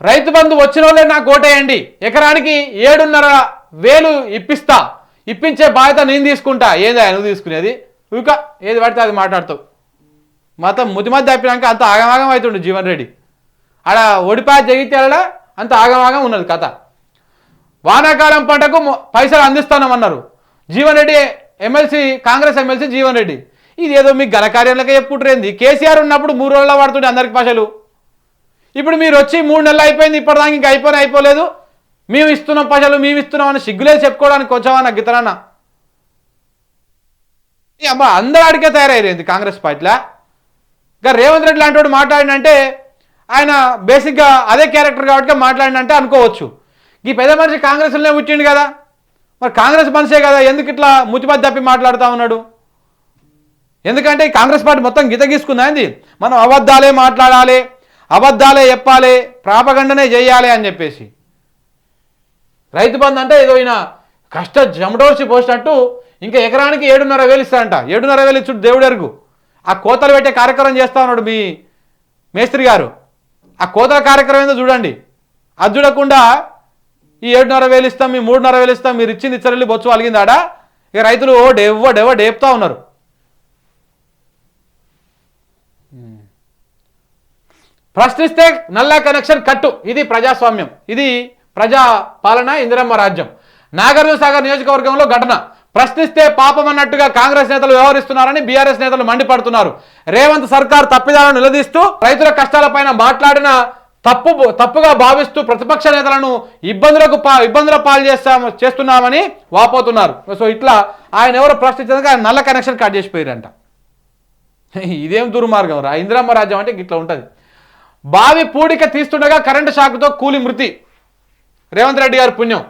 రైతు బంధు వచ్చిన వాళ్ళే నాకు ఓటేయండి ఎకరానికి ఏడున్నర వేలు ఇప్పిస్తా. ఇప్పించే బాధ్యత నేను తీసుకుంటా. ఏందా నువ్వు తీసుకునేది? ఇక ఏది పడితే అది మాట్లాడుతావు. ముతి ముతిమతి తప్పినాక అంత ఆగమాగం అవుతుండు జీవన్ రెడ్డి. ఆడ ఒడిపా జగిత్యాల అంత ఆగమాగం ఉన్నది కథ. వానాకాలం పంటకు పైసలు అందిస్తానమన్నారు జీవన్ రెడ్డి ఎమ్మెల్సీ కాంగ్రెస్ ఎమ్మెల్సీ జీవన్ రెడ్డి. ఇది ఏదో మీకు ఘనకార్యాలకే చెప్పుకుంటారేంది కేసీఆర్ ఉన్నప్పుడు మూడు రోజుల్లో పడుతుండే అందరికి పైసలు. ఇప్పుడు మీరు వచ్చి మూడు నెలలు అయిపోయింది ఇప్పటిదాకా ఇంకా అయిపోయినా అయిపోలేదు. మేము ఇస్తున్నాం పైసలు మేము ఇస్తున్నాం అని సిగ్గులేదు చెప్పుకోవడానికి కొంచెమన్నా గితనన్నా? ఈ అబ్బా అందరు ఆడికే తయారైంది కాంగ్రెస్ పార్టీలా? ఇంకా రేవంత్ రెడ్డి లాంటి వాడు మాట్లాడినంటే ఆయన బేసిక్గా అదే క్యారెక్టర్ కాబట్టి మాట్లాడినంటే అనుకోవచ్చు. ఈ పెద్ద మనిషి కాంగ్రెస్లోనే పుట్టిండు కదా. మరి కాంగ్రెస్ మనిషే కదా ఎందుకు ఇట్లా ముతిమతి తప్పి మాట్లాడుతూ ఉన్నాడు? ఎందుకంటే కాంగ్రెస్ పార్టీ మొత్తం గీత గీసుకుందా మనం అబద్ధాలే మాట్లాడాలి. అబద్ధాలే చెప్పాలి ప్రాపగండనే చేయాలి అని చెప్పేసి. రైతు బంధు అంటే ఏదో ఈయన కష్ట జమడోర్చి పోసినట్టు ఇంకా ఎకరానికి ఏడున్నర వేలు ఇస్తాడంట. ఏడున్నర వేలు ఇచ్చుడు దేవుడు ఎరుగు. ఆ కోతలు పెట్టే కార్యక్రమం చేస్తా ఉన్నాడు మీ మేస్త్రి గారు. ఆ కోతల కార్యక్రమం ఏందో చూడండి. అది చూడకుండా ఈ ఏడున్నర వేలు ఇస్తాం మీ మూడున్నర వేలు ఇస్తాం మీరు ఇచ్చింది ఇచ్చరెళ్ళి బొచ్చు అలిగిందాడా? ఇక రైతులు ఓ డెవ్వ డెవ్వ డేపుతా ఉన్నారు. ప్రశ్నిస్తే నల్లా కనెక్షన్ కట్టు. ఇది ప్రజాస్వామ్యం. ఇది ప్రజా పాలన ఇందిరమ్మ రాజ్యం. నాగార్జున సాగర్ నియోజకవర్గంలో ఘటన. ప్రశ్నిస్తే పాపం అన్నట్టుగా కాంగ్రెస్ నేతలు వ్యవహరిస్తున్నారని బీఆర్ఎస్ నేతలు మండిపడుతున్నారు. రేవంత్ సర్కార్ తప్పిదాలను నిలదీస్తూ రైతుల కష్టాలపైన మాట్లాడిన తప్పు తప్పుగా భావిస్తూ ప్రతిపక్ష నేతలను ఇబ్బందులకు పా ఇబ్బందుల పాలు చేస్తాము చేస్తున్నామని వాపోతున్నారు. సో ఇట్లా ఆయన ఎవరు ప్రశ్నించేందుకు ఆయన నల్ల కనెక్షన్ కట్ చేసిపోయారంట. ఇదేం దుర్మార్గం రా. ఇందిరమ్మ రాజ్యం అంటే ఇట్లా ఉంటుంది. బావి పూడిక తీస్తుండగా కరెంటు షాక్తో కూలి మృతి. రేవంత్ రెడ్డి గారి పుణ్యం.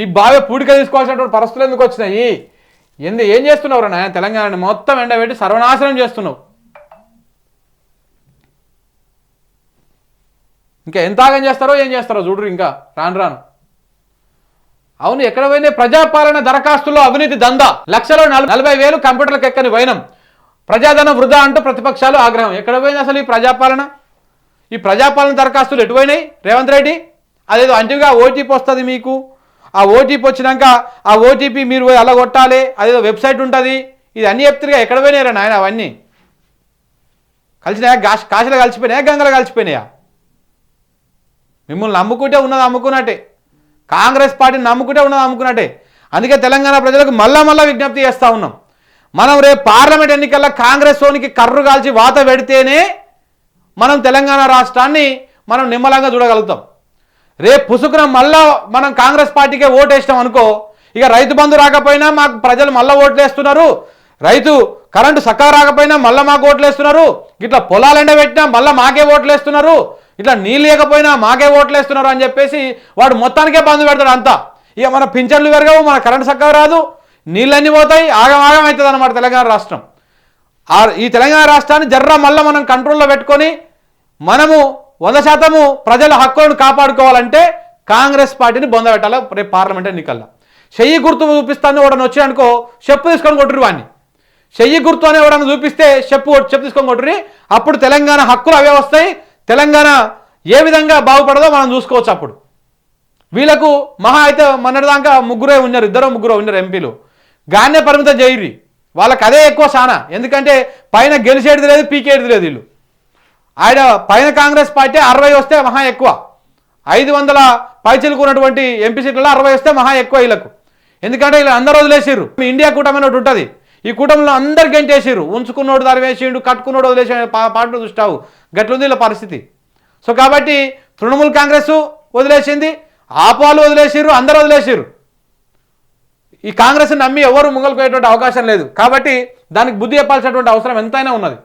ఈ బావి పూడిక తీసుకోవాల్సినటువంటి పరిస్థితులు ఎందుకు వచ్చినాయి? ఎందు ఏం చేస్తున్నావు నాయన? తెలంగాణని మొత్తం ఎండబెట్టి సర్వనాశనం చేస్తున్నావు. ఇంకా ఎంత ఆగం చేస్తారో ఏం చేస్తారో చూడరు ఇంకా. రాను రాను. అవును ఎక్కడ పోయినాయి? ప్రజాపాలన దరఖాస్తుల్లో అవినీతి దందా. లక్షలో నలభై వేలు కంప్యూటర్లకు ఎక్కని వైనం. ప్రజాధనం వృధా అంటూ ప్రతిపక్షాలు ఆగ్రహం. ఎక్కడ పోయింది అసలు ఈ ప్రజాపాలన? ఈ ప్రజాపాలన దరఖాస్తులు ఎటువైనాయి? రేవంత్ రెడ్డి? అదేదో అంటిగా ఓటీపీ వస్తుంది మీకు. ఆ ఓటీపీ వచ్చినాక ఆ ఓటీపీ మీరు పోయి అలా కొట్టాలి అదేదో వెబ్సైట్ ఉంటుంది. ఇది అన్ని చెప్తారుగా ఎక్కడ పోయినాయిరా నాయన అవన్నీ? కలిసినాయా? కాశ కాశీలో కలిసిపోయినాయా? గంగలో కలిసిపోయినాయా? మిమ్మల్ని నమ్ముకుంటే ఉన్నది అమ్ముకున్నట్టే కాంగ్రెస్ పార్టీని నమ్ముకుంటే ఉన్నది అమ్ముకున్నట్టే అందుకే తెలంగాణ ప్రజలకు మళ్ళా మళ్ళా విజ్ఞప్తి చేస్తూ ఉన్నాం. మనం రేపు పార్లమెంట్ ఎన్నికల్లో కాంగ్రెస్ సోనికి కర్రు కాల్చి వాత పెడితేనే మనం తెలంగాణ రాష్ట్రాన్ని మనం నిమ్మలంగా చూడగలుగుతాం. రేపు పుసుకున మళ్ళా మనం కాంగ్రెస్ పార్టీకే ఓటేసినాం అనుకో ఇక రైతు బంధు రాకపోయినా మాకు ప్రజలు మళ్ళా ఓట్లేస్తున్నారు రైతు కరెంటు సక్కా రాకపోయినా మళ్ళీ మాకు ఓట్లేస్తున్నారు ఇట్లా పొలాలు ఎండబెట్టినా మళ్ళీ మాకే ఓట్లేస్తున్నారు ఇట్లా నీళ్ళు లేకపోయినా మాకే ఓట్లేస్తున్నారు అని చెప్పేసి వాడు మొత్తానికే బంధు పెడతాడు అంతా. ఇక మన పింఛన్లు పెరగవు మన కరెంటు సక్కగా రాదు. నీళ్ళన్నీ పోతాయి ఆగం ఆగం అవుతుంది అన్నమాట తెలంగాణ రాష్ట్రం. ఈ తెలంగాణ రాష్ట్రాన్ని జర్ర మళ్ళీ మనం కంట్రోల్లో పెట్టుకొని మనము వంద శాతము ప్రజల హక్కులను కాపాడుకోవాలంటే కాంగ్రెస్ పార్టీని బొందబెట్టాలి రేపు పార్లమెంట్ ఎన్నికల్లో. చెయ్యి గుర్తు చూపిస్తాను వాడని వచ్చాడనుకో చెప్పు తీసుకొని కొట్టురు వాడిని చెయ్యి గుర్తు అని ఎవడన్నా చూపిస్తే చెప్పు చెప్పు తీసుకొని కొట్టురి అప్పుడు తెలంగాణ హక్కులు అవే వస్తాయి. తెలంగాణ ఏ విధంగా బాగుపడదో మనం చూసుకోవచ్చు అప్పుడు. వీళ్ళకు మహా అయితే మొన్నటిదాకా ముగ్గురే ఉన్నారు ఇద్దరు ముగ్గురు ఉన్నారు ఎంపీలు. గానే పరిమితం చేయరి వాళ్ళకి అదే ఎక్కువ సానా. ఎందుకంటే పైన గెలిచేది లేదు పీకేది లేదు వీళ్ళు. ఆయన పైన కాంగ్రెస్ పార్టీ అరవై వస్తే మహా ఎక్కువ. ఐదు వందల పైచలకు ఉన్నటువంటి ఎంపీ సీట్లలో అరవై వస్తే మహా ఎక్కువ వీళ్ళకు. ఎందుకంటే వీళ్ళు అందరూ వదిలేసిర్రు. మీ ఇండియా కూటమి ఒకటి ఉంటుంది. ఈ కూటమిలో అందరు గెంటేసిర్రు. ఉంచుకున్నోడు దాని వేసిండు కట్టుకున్నోడు వదిలేసి పాటలు చూస్తావు. గట్లుంది వీళ్ళ పరిస్థితి. సో కాబట్టి తృణమూల్ కాంగ్రెస్ వదిలేసింది ఆపాలు వదిలేసిర్రు అందరూ వదిలేసిర్రు. ఈ కాంగ్రెస్ నమ్మి ఎవరు ముంగలు అవకాశం లేదు. కాబట్టి దానికి బుద్ధి చెప్పాల్సినటువంటి అవసరం ఎంతైనా ఉన్నది.